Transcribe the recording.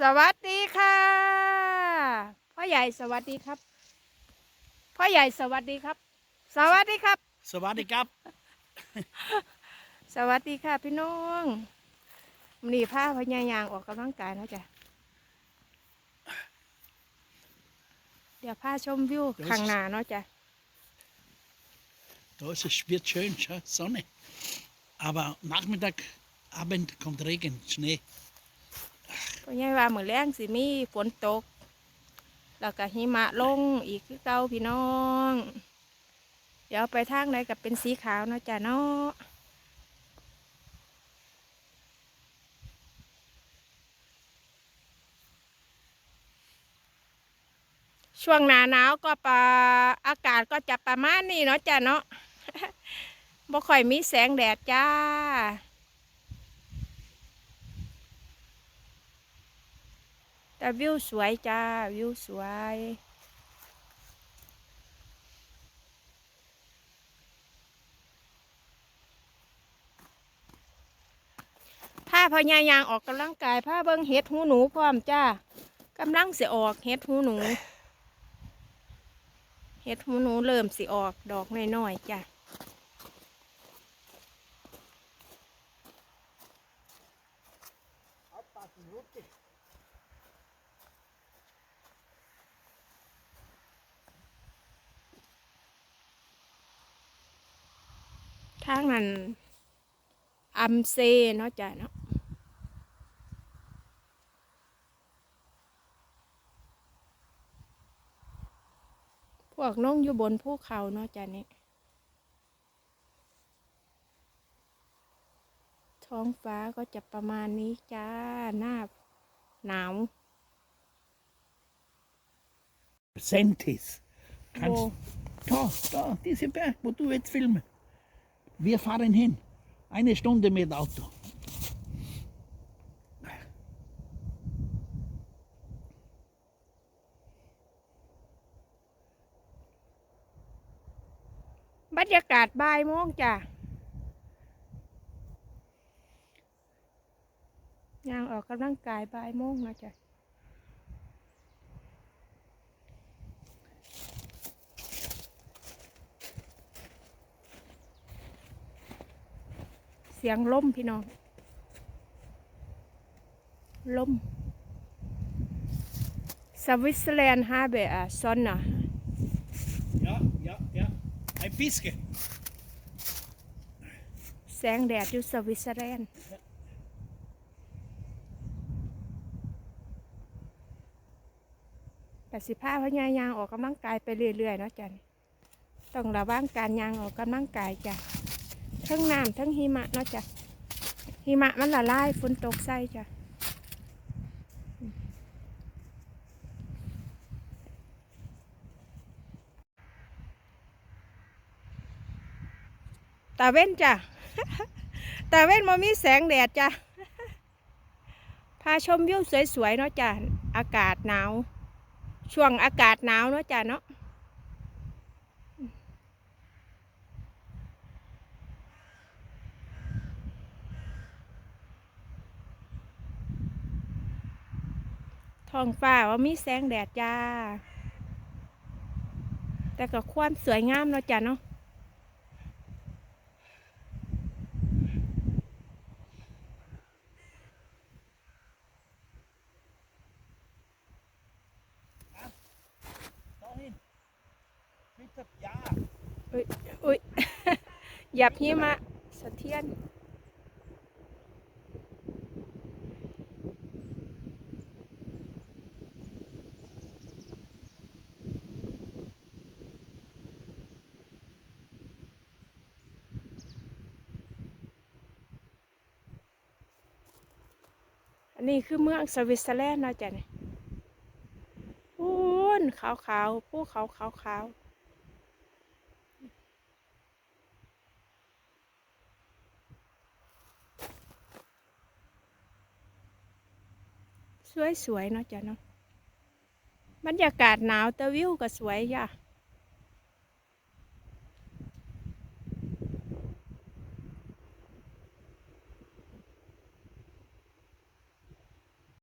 สวัสดีค่ะ พ่อใหญ่สวัสดีครับ พ่อใหญ่สวัสดีครับ สวัสดีครับ สวัสดีครับ สวัสดีค่ะพี่น้องมันนี่ผ้าพญายางออกกำลังกายเนาะจ้ะเดี๋ยวผ้าชมวิวข้างหน้าเนาะจ้ะ Da ist es wird schön, schau, Sonne. Aber Nachmittag, Abend kommt Regen, Schnee. พ่อใหญ่ว่าเหมือนแรงสิมีฝนตก แล้วก็หิมะลงอีกคือเก่าพี่น้อง เดี๋ยวไปทางไหนกับเป็นสีขาวเนาะจ้ะเนาะช่วงหนาหนาวก็ปะอากาศก็จะประมาณนี้เนาะจ้ะเนาะบ่ค่อยมีแสงแดดจ้า แต่วิวสวยจ้า วิวสวย ผ้าพญายางออกกำลังกายผ้าเบิ้งเห็ดหูหนูพร้อมจ้ากำลังเสิออกเห็ดหูหนู เห็ดหูหนูเริ่มสิออกดอกน้อยๆจ้ะ ทางนั้นอัมเซเนาะจ้ะเนาะพวกน้องอยู่บนภูเขาเนาะจ้ะนี่ท้องฟ้าก็จะประมาณนี้จ้าหน้าหนาว Sentis. โอ้ Kannst, da, da, diese Berg, wo du jetzt filmen. Wir fahren hin. Eine Stunde mit Auto. บรรยากาศบ่ายโมงจ้ะย่างออกกำลังกายบ่ายโมงนะจ้ะ เสียงล่มพี่น้องล่มสวิตเซอร์แลนด์ฮาเบะซอนนะ Ja, ja, ja. Ein bisschen. แสงแดดอยู่สวิตเซอร์แลนด์แต่สิผ้าพญายางออกกำลังกายไปเรื่อยๆเนาะจ้ะนี่ต้องระวังการยางออกกำลังกายจ้ะ ทั้งน้ำทั้งหิมะเนาะจ้ะหิมะมันละลายฝนตกใส่จ้ะตาเว้นจ้ะตาเว้นมามีแสงแดดจ้ะพาชมวิวสวยๆเนาะจ้ะอากาศหนาว ช่วงอากาศหนาวเนาะจ้ะเนาะ ท้องฟ้าว่ามีแสงแดดจ้า แต่ก็ความสวยงามเนาะจ้ะเนาะ Dahin. Bitte, ja. อุ้ยอุ้ยหยับหิมะสะเทียน อันนี้คือเมืองสวิตเซอร์แลนด์นะจ้ะเนี่ยพูนขาวขาวๆภูเขาขาวขาวๆสวยๆเนาะจ้ะเนาะบรรยากาศหนาวแต่วิวก็สวยจ้ะ